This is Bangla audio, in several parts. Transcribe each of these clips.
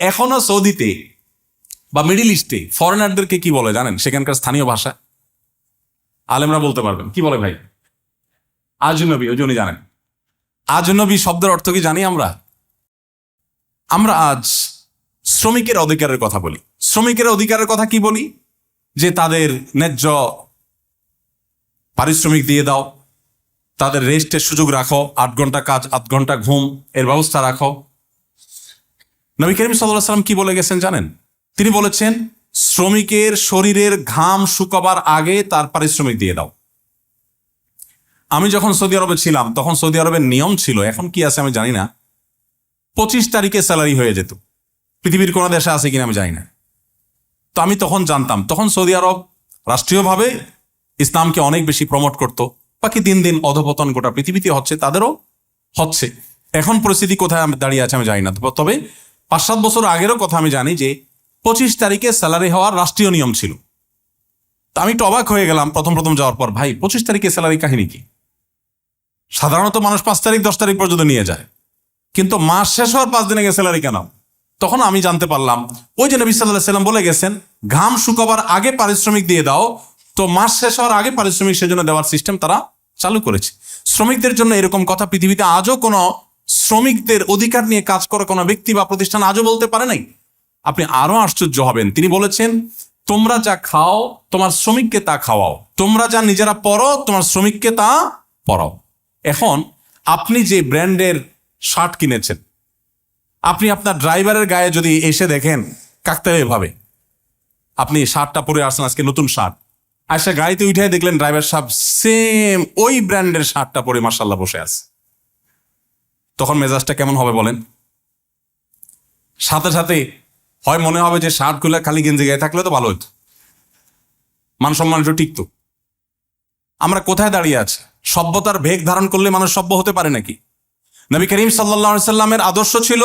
এখনও সৌদিতে বা মিডিল ইস্টে ফরেনারদেরকে কি বলে জানেন? সেখানকার স্থানীয় ভাষা? আলেমরা বলতে পারবেন। কি বলে ভাই? আজনবী, ওই জন্য জানেন। আজনবী শব্দের অর্থ কি জানি আমরা? আমরা আজ শ্রমিকের অধিকারের কথা বলি। শ্রমিকের অধিকারের কথা কি বলি? যে তাদের ন্যায্য পারিশ্রমিক দিয়ে দাও, তাদের রেস্টের সুযোগ রাখো, আট ঘণ্টা কাজ আধ ঘণ্টা ঘুম, এর ব্যবস্থা রাখো। নবী করিম সাল্লাহ সাল্লাম কি বলে গেছেন জানেন? তিনি বলেছেন, শ্রমিকের শরীরের ঘাম শুকাবার আগে তার পারিশ্রমিক দিয়ে দাও। আমি যখন সৌদি আরবে ছিলাম, তখন সৌদি আরবের নিয়ম ছিল, এখন কি আছে আমি জানি না, পঁচিশ তারিখে স্যালারি হয়ে যেত। পৃথিবীর কোনো দেশে আছে কিনা আমি জানি না। তো আমি তখন জানতাম, তখন সৌদি আরব রাষ্ট্রীয়ভাবে ইসলামকে অনেক বেশি প্রমোট করতো। বাকি দিন দিন অধপতন গোটা পৃথিবীতে হচ্ছে, তাদেরও হচ্ছে। এখন পরিস্থিতি কোথায় দাঁড়িয়ে আছে আমি জানি না। তবে পাঁচ সাত বছর আগেরও কথা আমি জানি যে পঁচিশ তারিখে স্যালারি হওয়ার রাষ্ট্রীয় নিয়ম ছিল। তা আমি একটু অবাক হয়ে গেলাম প্রথম প্রথম যাওয়ার পর, ভাই, পঁচিশ তারিখে স্যালারি কাহিনী কি? সাধারণত মানুষ পাঁচ তারিখ, দশ তারিখ পর্যন্ত নিয়ে যায়। কিন্তু মাস শেষ হওয়ার পাঁচ দিনে গিয়ে স্যালারি কেন? তখন আমি জানতে পারলাম, ওই যে নবী সাল্লাহ সাল্লাম বলে গেছেন, ঘাম শুকাবার আগে পারিশ্রমিক দিয়ে দাও, তো মাস শেষ হওয়ার আগে পারিশ্রমিক সেজন্য দেওয়ার সিস্টেম তারা চালু করেছে। শ্রমিকদের জন্য এরকম কথা পৃথিবীতে আজও কোনো শ্রমিকদের অধিকার নিয়ে কাজ করা কোনো ব্যক্তি বা প্রতিষ্ঠান আজও বলতে পারে নাই? আপনি আরও আশ্চর্য হবেন। তিনি বলেছেন, তোমরা যা খাও, তোমার শ্রমিককে তা খাওয়াও। তোমরা যা নিজেরা পরো, তোমার শ্রমিককে তা পরাও। এখন আপনি যে ব্র্যান্ডের শার্ট কিনেছেন, আপনি আপনার ড্রাইভারের গায়ে যদি এসে দেখেন, কাকতে ভাবে আপনি শার্টটা পরে আসছেন, আজকে নতুন শার্ট। আসে গাড়িতে উঠে দেখলেন, ড্রাইভার সাহেব সেম ওই ব্র্যান্ডের শার্টটা পরে মার্শাল্লাহ বসে আছে। তখন মেজাজটা কেমন হবে বলেন? সাথে সাথে হয় মনে হবে যে শার্টগুলো খালি গেঞ্জি গায়ে থাকলে তো ভালো হতো মান সম্মান একটু টিকতো। আমরা কোথায় দাঁড়িয়ে আছি? সভ্যতার ভেগ ধারণ করলে মানুষ সভ্য হতে পারে নাকি? নবী করিম সাল্লাহ সাল্লামের আদর্শ ছিল,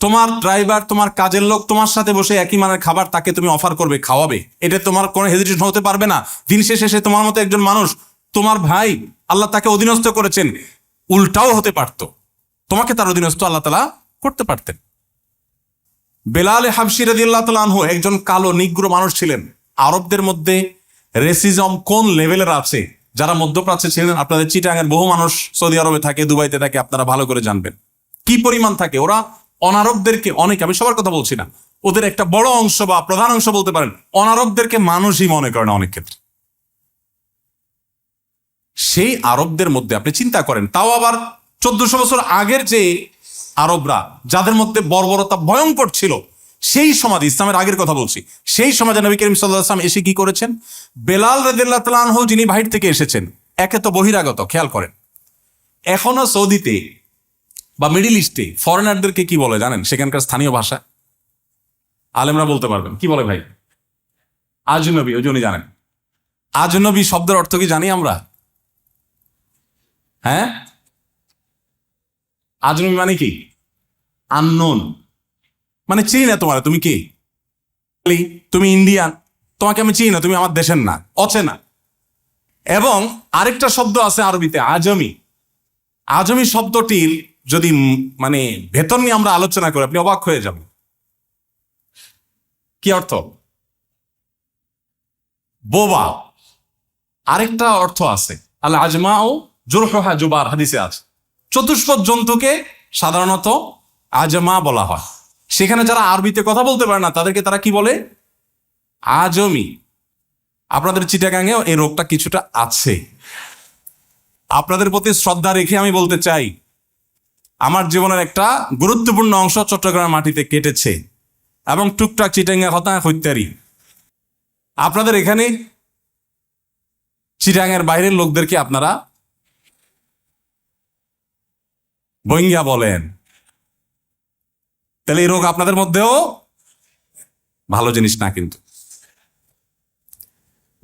তোমার ড্রাইভার তোমার কাজের লোক তোমার সাথে বসে একই মানের খাবার তাকে তুমি অফার করবে, খাওয়াবে। এটা তোমার কোনো হেজিটেশন হতে পারবে না। দিন শেষে সে তোমার মতো একজন মানুষ, তোমার ভাই, আল্লাহ তাকে অধীনস্থ করেছেন, উল্টাও হতে পারতো। তোমাকে তার অধীনস্থ আল্লাহ তালা করতে পারতেন। বেলাল হাবসি রাদিয়াল্লাহু তাআলা আনহু একজন কালো, নিগ্র মানুষ ছিলেন। আরবদের মধ্যে রেসিজম কোন লেভেলের আছে? যারা মধ্যপ্রাচ্যে ছিলেন, আপনাদের চিটাঙের বহু মানুষ সৌদি আরবে থাকে, দুবাইতে থাকে, আপনারা ভালো করে জানবেন। কি পরিমাণ থাকে? ওরা অনারবদেরকে অনেক, আমি সবার কথা বলছি না, ওদের একটা বড় অংশ বা প্রধান অংশ বলতে পারেন, অনারবদেরকে মানুষই মনে করে না অনেক ক্ষেত্রে। সেই আরবদের মধ্যে আপনি চিন্তা করেন, তাও আবার চোদ্দশো বছর আগের যে আরবরা, যাদের মধ্যে বর্বরতা ভয়ঙ্কর ছিল, সেই সমাজ, ইসলামের আগের কথা বলছি, সেই সমাজে নবী করিম সাল্লাহ আসলাম এসে কি করেছেন? বেলাল রদিল্লাহ তালাহ যিনি বাহির থেকে এসেছেন, একে তো বহিরাগত, খেয়াল করেন। এখনও সৌদিতে বা মিডিল ইস্টে ফরেনারদেরকে কি বলে জানেন? সেখানকার স্থানীয় ভাষা? আলেমরা বলতে পারবেন। কি বলে ভাই? আজনবী, ওই জন্য জানেন। আজনবী শব্দের অর্থ কি জানি আমরা? হ্যাঁ? আজনবী মানে কি? আননোন মানে চিনি না তোমার, তুমি কে? তুমি ইন্ডিয়ান তোমাকে আমি চিনি না, তুমি আমার দেশের না, অচেনা। এবং আরেকটা শব্দ আছে আরবিতে, আজমি। আজমি শব্দটির যদি মানে ভেতর নিয়ে আমরা আলোচনা করি, আপনি অবাক হয়ে যাবেন। কি অর্থ? বোবা। আরেকটা অর্থ আছে। আল আজমাও ও জোরহা জুবার, হাদিসে আছে। চতুষ্পদ জন্তুকে সাধারণত আজমা বলা হয়। সেখানে যারা আরবিতে কথা বলতে পারে না, তাদেরকে তারা কি বলে? আজমি। আপনাদের চিটাগাঙেও এই রোগটা কিছুটা আছে। আপনাদের প্রতি শ্রদ্ধা রেখে আমি বলতে চাই, আমার জীবনের একটা গুরুত্বপূর্ণ অংশ চট্টগ্রাম মাটিতে কেটেছে এবং টুকটাক চিটাঙ্গা হতা হত্যারি। আপনাদের এখানে চিটাঙ্গের বাইরের লোকদেরকে আপনারা বইঙ্গা বলেন। তাহলে এই রোগ আপনাদের মধ্যেও ভালো জিনিস না কিন্তু।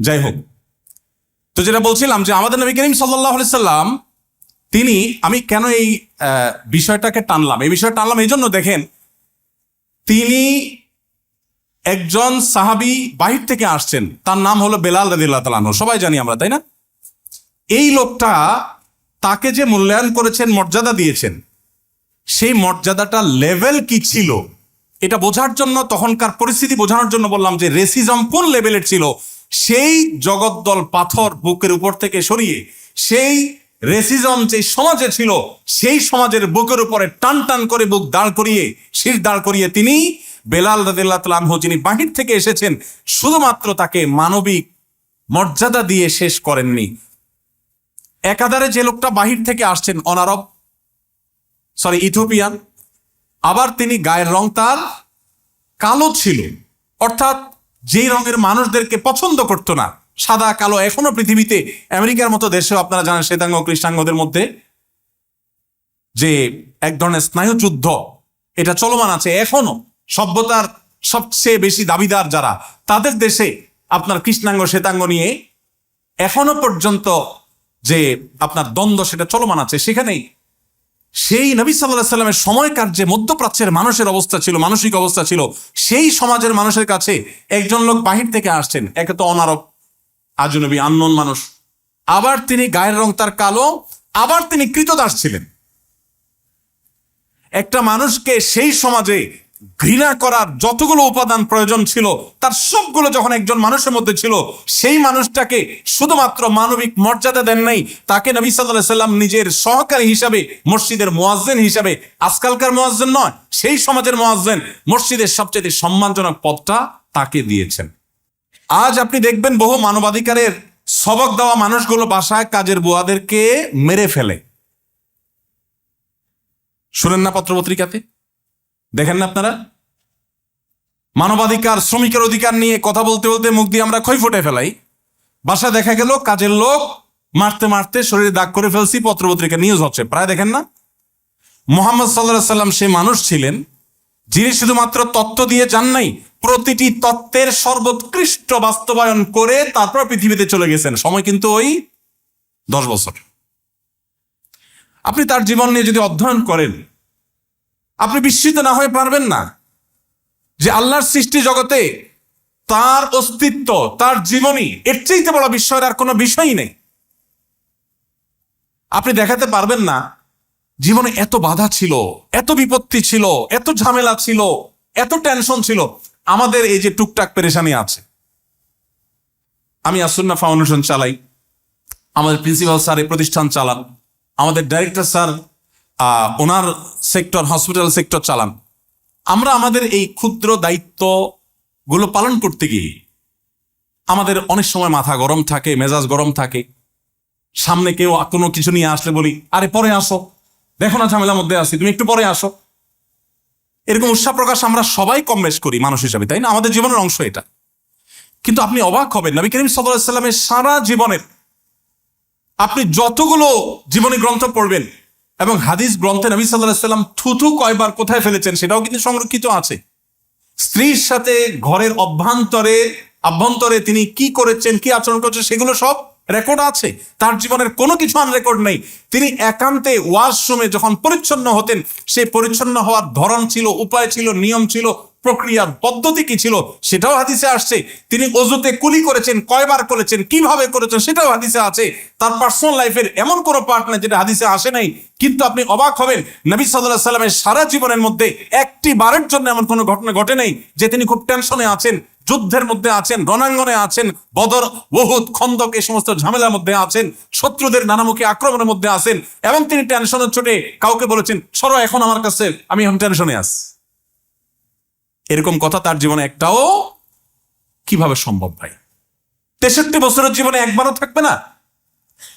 যাই হোক, তো যেটা বলছিলাম যে আমাদের নবী করিম সাল্লাহ সাল্লাম, তিনি, আমি কেন এই বিষয়টাকে টানলাম? এই বিষয়টা টানলাম এই জন্য দেখেন, তিনি একজন সাহাবি বাহির থেকে আসছেন। তার নাম হলো বেলাল রদিল্লাহ তালাহ সবাই জানি আমরা, তাই না? এই লোকটা তাকে যে মূল্যায়ন করেছেন, মর্যাদা দিয়েছেন, সেই মর্যাদাটা লেভেল কি ছিল? এটা বোঝার জন্য, তখনকার পরিস্থিতি বোঝানোর জন্য বললাম যে রেসিজম কোন লেভেলের ছিল? সেই জগদ্দল পাথর বুকের উপর থেকে সরিয়ে, সেই রেসিজম যে সমাজে ছিল, সেই সমাজের বুকের উপরে টান টান করে বুক দাঁড় করিয়ে, শির দাঁড় করিয়ে তিনি বেলাল রাদিল্লাহ তালাহ যিনি বাহির থেকে এসেছেন, শুধুমাত্র তাকে মানবিক মর্যাদা দিয়ে শেষ করেননি। একাধারে যে লোকটা বাহির থেকে আসছেন, অনারব সরি ইথোপিয়ান আবার তিনি গায়ের রং তার কালো ছিল। অর্থাৎ যেই রঙের মানুষদেরকে পছন্দ করতো না, সাদা, কালো, এখনও পৃথিবীতে, আমেরিকার মতো দেশেও আপনারা জানেন শ্বেতাঙ্গ, কৃষ্ণাঙ্গদের মধ্যে, যে এক ধরনের স্নায়ুযুদ্ধ, এটা চলমান আছে এখনও। সভ্যতার সবচেয়ে বেশি দাবিদার যারা, তাদের দেশে আপনার কৃষ্ণাঙ্গ, শ্বেতাঙ্গ নিয়ে এখনও পর্যন্ত যে আপনার দ্বন্দ্ব সেটা চলমান আছে সেখানেই। সেই নবী সাল্লাহ সাল্লামের সময়কার যে মধ্যপ্রাচ্যের মানুষের অবস্থা ছিল, মানসিক অবস্থা ছিল, সেই সমাজের মানুষের কাছে একজন লোক বাহির থেকে আসছেন। একে তো অনারব আজনবী আননোন মানুষ। আবার তিনি গায়ের রং তার কালো, আবার তিনি কৃতদাস ছিলেন। একটা মানুষকে সেই সমাজে ঘৃণা করার যতগুলো উপাদান প্রয়োজন ছিল, তার সবগুলো যখন একজন মানুষের মধ্যে ছিল, সেই মানুষটাকে শুধুমাত্র মানবিক মর্যাদা দেন নাই, তাকে নবী সাল্লাহ সাল্লাম নিজের সহকারী হিসাবে, মসজিদের মোয়াজ্জেন হিসাবে, আজকালকার মোয়াজ্জেন নয়, সেই সমাজের মোয়াজ্জেন মসজিদের সবচেয়ে সম্মানজনক পদটা তাকে দিয়েছেন। আজ আপনি দেখবেন বহু মানবাধিকারের সবক দেওয়া মানুষগুলো বাসায় কাজের বুয়াদেরকে মেরে ফেলে। শুনেন না পত্রপত্রিকাতে দেখেন না আপনারা? মানবাধিকার, শ্রমিকের অধিকার নিয়ে কথা বলতে বলতে মুখ দিয়ে আমরা খই ফুটে ফেলাই। বাসা দেখা গেল, কাজের লোক মারতে মারতে শরীরে দাগ করে ফেলছি, পত্রপত্রিকা নিউজ হচ্ছে। প্রায় দেখেন না? মোহাম্মদ সাল্লাহ সাল্লাম সে মানুষ ছিলেন, যিনি শুধুমাত্র তত্ত্ব দিয়ে যান নাই, প্রতিটি তত্ত্বের সর্বোৎকৃষ্ট বাস্তবায়ন করে তারপর পৃথিবীতে চলে গেছেন। সময় কিন্তু ওই দশ বছর। আপনি তার জীবন নিয়ে যদি অধ্যয়ন করেন আপনি বিস্মিত না হয়ে পারবেন না যে আল্লাহর সৃষ্টি জগতে তার অস্তিত্ব, তার জীবনী, এর চাইতে বড় বিস্ময়ের আর কোনো বিষয়ই নেই। আপনি দেখাতে পারবেন না জীবনে এত বাধা ছিল, এত বিপত্তি ছিল, এত ঝামেলা ছিল, এত টেনশন ছিল। আমাদের এই যে টুকটাক পেরেশানি আছে। আমি আসুন্না ফাউন্ডেশন চালাই, আমাদের প্রিন্সিপাল স্যার এই প্রতিষ্ঠান চালান, আমাদের ডাইরেক্টর স্যার ওনার সেক্টর হসপিটাল সেক্টর চালান। আমরা আমাদের এই ক্ষুদ্র দায়িত্বগুলো পালন করতে গিয়ে আমাদের অনেক সময় মাথা গরম থাকে, মেজাজ গরম থাকে। সামনে কেউ কোনো কিছু নিয়ে আসলে বলি, আরে, পরে আসো। দেখো না ঝামেলার মধ্যে আসি তুমি একটু পরে আসো। এরকম উৎসাহ প্রকাশ আমরা সবাই কম বেশ করি, মানুষ হিসাবে, তাই না? আমাদের জীবনের অংশ এটা। কিন্তু আপনি অবাক হবেন, নবী করিম সাল্লামের সারা জীবনের আপনি যতগুলো জীবনী গ্রন্থ পড়বেন এবং হাদিস গ্রন্থে নবী সাল্লাহ সাল্লাম থুথু কয়বার কোথায় ফেলেছেন সেটাও কিন্তু সংরক্ষিত আছে। স্ত্রীর সাথে ঘরের অভ্যন্তরে অভ্যন্তরে তিনি কি করেছেন, কি আচরণ করেছেন, সেগুলো সব রেকর্ড আছে। তার জীবনের কোনো কিছু আন রেকর্ড নেই। তিনি একান্তে ওয়াশরুমে যখন পরিচ্ছন্ন হতেন সেই পরিচ্ছন্ন হওয়ার ধরন ছিল, উপায় ছিল, নিয়ম ছিল প্রক্রিয়া পদ্ধতি কি ছিল সেটাও হাদিসে আসছে। তিনি অজুতে কুলি করেছেন, কয়বার করেছেন, কীভাবে করেছেন সেটাও হাদিসে আছে। তার পার্সোনাল লাইফের এমন কোনো পার্ট নাই যেটা হাদিসে আসে নাই। কিন্তু আপনি অবাক হবেন, নবী সাল্লাহ সাল্লামের সারা জীবনের মধ্যে একটি বারের জন্য এমন কোনো ঘটনা ঘটে নাই যে তিনি খুব টেনশনে আছেন, যুদ্ধের মধ্যে আছেন, রণাঙ্গনে আছেন, বদর বহুদ খন্দক এই সমস্ত ঝামেলার মধ্যে আছেন, শত্রুদের নানামুখী আক্রমণের মধ্যে আছেন এবং তিনি টেনশনের চোটে কাউকে বলেছেন, সরো, এখন আমার কাছে, আমি এখন টেনশনে আছি। এরকম কথা তার জীবনে একটাও কীভাবে সম্ভব ভাই? তেষট্টি বছরের জীবনে একবারও থাকবে না?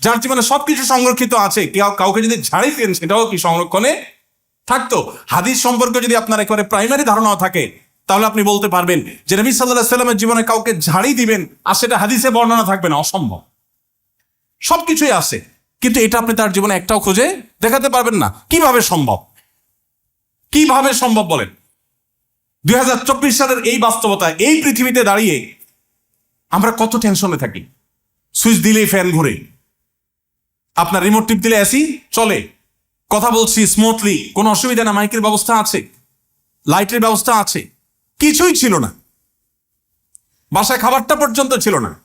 যার জীবনে সবকিছু সংরক্ষিত আছে, কেউ কাউকে যদি ঝাড়ি দেন, সেটাও কি সংরক্ষণে থাকতো? হাদিস সম্পর্কে যদি আপনার একেবারে প্রাইমারি ধারণাও থাকে, তাহলে আপনি বলতে পারবেন যে নবী সাল্লাহ সাল্লামের জীবনে কাউকে ঝাড়ি দিবেন আর সেটা হাদিসে বর্ণনা থাকবে না, অসম্ভব। সবকিছুই আছে, কিন্তু এটা আপনি তার জীবনে একটাও খুঁজে দেখাতে পারবেন না। কীভাবে সম্ভব? কীভাবে সম্ভব বলেন? দুই হাজার চব্বিশ সালের এই বাস্তবতা এই পৃথিবীতে দাঁড়িয়ে আমরা কত টেনশনে থাকি। সুইচ দিলেই ফ্যান ঘুরে। আপনার রিমোট টিপ দিলে এসি চলে। কথা বলছি স্মুথলি কোনো অসুবিধা না মাইকের ব্যবস্থা আছে। লাইটের ব্যবস্থা আছে। কিছুই ছিল না। বাসায় খাবারটা পর্যন্ত ছিল না।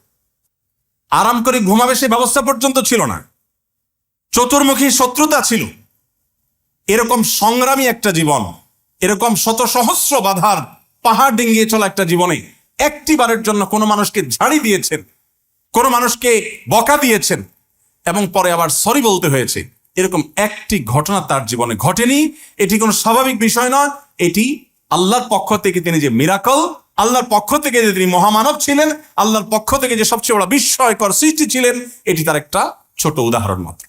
আরাম করে ঘুমাবে সে ব্যবস্থা পর্যন্ত ছিল না। চতুর্মুখী শত্রুতা ছিল। এরকম সংগ্রামী একটা জীবন। এরকম শত সহস্র বাধার পাহাড় ডিঙ্গিয়ে চলা একটা জীবনে একটি বারের জন্য কোনো মানুষকে ঝাড়ি দিয়েছেন, কোনো মানুষকে বকা দিয়েছেন এবং পরে আবার সরি বলতে হয়েছে। এরকম একটি ঘটনা তার জীবনে ঘটেনি। এটি কোনো স্বাভাবিক বিষয় নয়। এটি আল্লাহর পক্ষ থেকে তিনি যে মিরাকল আল্লাহর পক্ষ থেকে যে তিনি মহামানব ছিলেন, আল্লাহর পক্ষ থেকে যে সবচেয়ে বড় বিস্ময়কর সৃষ্টি ছিলেন, এটি তার একটা ছোট উদাহরণ মাত্র।